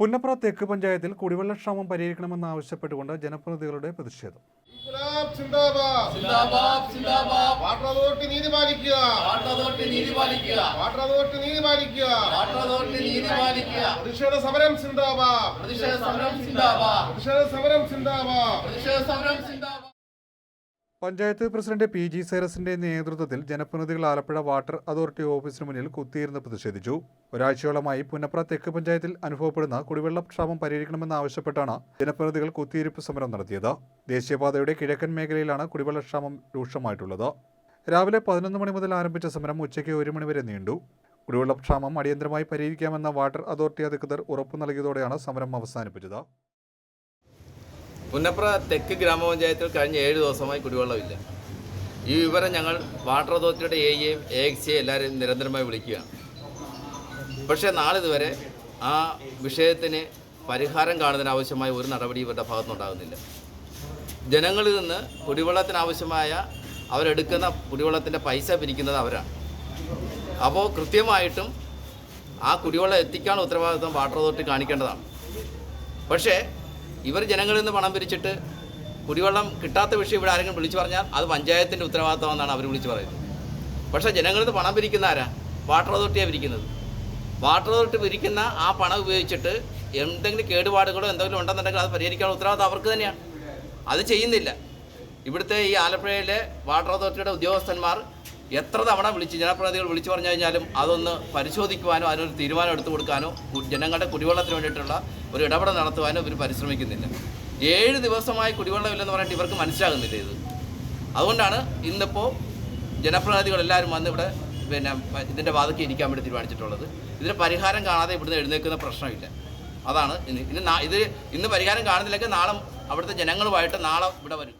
പുന്നപ്ര തെക്ക് പഞ്ചായത്തിൽ കുടിവെള്ളക്ഷാമം പരിഹരിക്കണമെന്ന് ആവശ്യപ്പെട്ടുകൊണ്ട് ജനപ്രതിനിധികളുടെ പ്രതിഷേധം. പ്രതിഷേധ സമരം സിന്ദാബാദ് പ്രതിഷേധ സമരം സിന്ദാബാദ് പ്രതിഷേധ സമരം സിന്ദാബാദ് പ്രതിഷേധ സമരം സിന്ദാബാദ് പഞ്ചായത്ത് പ്രസിഡന്റ് പി ജി സൈറസിന്റെ നേതൃത്വത്തിൽ ജനപ്രതിനിധികൾ ആലപ്പുഴ വാട്ടർ അതോറിറ്റി ഓഫീസിന് മുന്നിൽ കുത്തിയിരുന്ന് പ്രതിഷേധിച്ചു. ഒരാഴ്ചയോളമായി പുന്നപ്ര തെക്ക് പഞ്ചായത്തിൽ അനുഭവപ്പെടുന്ന കുടിവെള്ള ക്ഷാമം പരിഹരിക്കണമെന്നാവശ്യപ്പെട്ടാണ് ജനപ്രതിനിധികൾ കുത്തിയിരിപ്പ് സമരം നടത്തിയത്. ദേശീയപാതയുടെ കിഴക്കൻ മേഖലയിലാണ് കുടിവെള്ളക്ഷാമം രൂക്ഷമായിട്ടുള്ളത്. രാവിലെ പതിനൊന്ന് മണി മുതൽ ആരംഭിച്ച സമരം ഉച്ചയ്ക്ക് ഒരു മണിവരെ നീണ്ടു. കുടിവെള്ളക്ഷാമം അടിയന്തരമായി പരിഹരിക്കാമെന്ന വാട്ടർ അതോറിറ്റി അധികൃതർ ഉറപ്പു നൽകിയതോടെയാണ് സമരം അവസാനിപ്പിച്ചത്. പുന്നപ്ര തെക്ക് ഗ്രാമപഞ്ചായത്തിൽ കഴിഞ്ഞ ഏഴ് ദിവസമായി കുടിവെള്ളമില്ല. ഈ വിവരം ഞങ്ങൾ വാട്ടർ അതോറിറ്റിയുടെ എയും എ എക്സിയെ എല്ലാവരും നിരന്തരമായി വിളിക്കുകയാണ്. പക്ഷേ നാളിതുവരെ ആ വിഷയത്തിന് പരിഹാരം കാണുന്നതിനാവശ്യമായ ഒരു നടപടി ഇവരുടെ ഭാഗത്തുനിന്നുണ്ടാകുന്നില്ല. ജനങ്ങളിൽ നിന്ന് കുടിവെള്ളത്തിനാവശ്യമായ അവരെടുക്കുന്ന കുടിവെള്ളത്തിന്റെ പൈസ പിരിക്കുന്നത് അവരാണ്. അപ്പോൾ കൃത്യമായിട്ടും ആ കുടിവെള്ളം എത്തിക്കാൻ ഉത്തരവാദിത്വം വാട്ടർ അതോറിറ്റി കാണിക്കേണ്ടതാണ്. പക്ഷേ ഇവർ ജനങ്ങളിൽ നിന്ന് പണം പിരിച്ചിട്ട് കുടിവെള്ളം കിട്ടാത്ത വിഷയം ഇവിടെ ആരെങ്കിലും വിളിച്ചു പറഞ്ഞാൽ അത് പഞ്ചായത്തിന്റെ ഉത്തരവാദിത്തമെന്നാണ് അവർ വിളിച്ചു പറയുന്നത്. പക്ഷേ ജനങ്ങളിൽ നിന്ന് പണം പിരിക്കുന്ന ആരാ? വാട്ടർ അതോറിറ്റിയാണ് പിരിക്കുന്നത്. വാട്ടർ അതോറിറ്റി പിരിക്കുന്ന ആ പണം ഉപയോഗിച്ചിട്ട് എന്തെങ്കിലും കേടുപാടുകളോ എന്തെങ്കിലും ഉണ്ടെന്നുണ്ടെങ്കിൽ അത് പരിഹരിക്കാനുള്ള ഉത്തരവാദിത്തം അവർക്ക് തന്നെയാണ്. അത് ചെയ്യുന്നില്ല. ഇവിടുത്തെ ഈ ആലപ്പുഴയിലെ വാട്ടർ അതോറിറ്റിയുടെ ഉദ്യോഗസ്ഥന്മാർ എത്ര തവണ വിളിച്ച് ജനപ്രതിനിധികൾ വിളിച്ചു പറഞ്ഞു കഴിഞ്ഞാലും അതൊന്ന് പരിശോധിക്കുവാനോ അതിനൊരു തീരുമാനം എടുത്തു കൊടുക്കാനോ ജനങ്ങളുടെ കുടിവെള്ളത്തിന് വേണ്ടിയിട്ടുള്ള ഒരു ഇടപെടൽ നടത്തുവാനോ ഇവർ പരിശ്രമിക്കുന്നില്ല. ഏഴ് ദിവസമായി കുടിവെള്ളമില്ലെന്ന് പറഞ്ഞിട്ട് ഇവർക്ക് മനസ്സിലാകുന്നില്ല ഇത്. അതുകൊണ്ടാണ് ഇന്നിപ്പോൾ ജനപ്രതിനിധികൾ എല്ലാവരും വന്ന് ഇവിടെ പിന്നെ ഇതിന്റെ വാദക്ക് ഇരിക്കാൻ വേണ്ടി തീരുമാനിച്ചിട്ടുള്ളത്. ഇതിന് പരിഹാരം കാണാതെ ഇവിടുന്ന് എഴുന്നേൽക്കുന്ന പ്രശ്നമില്ല. അതാണ് ഇനി ഇന്ന് ഇത് ഇന്ന് പരിഹാരം കാണുന്നില്ലെങ്കിൽ നാളെ അവിടുത്തെ ജനങ്ങളുമായിട്ട് നാളെ ഇവിടെ വരും.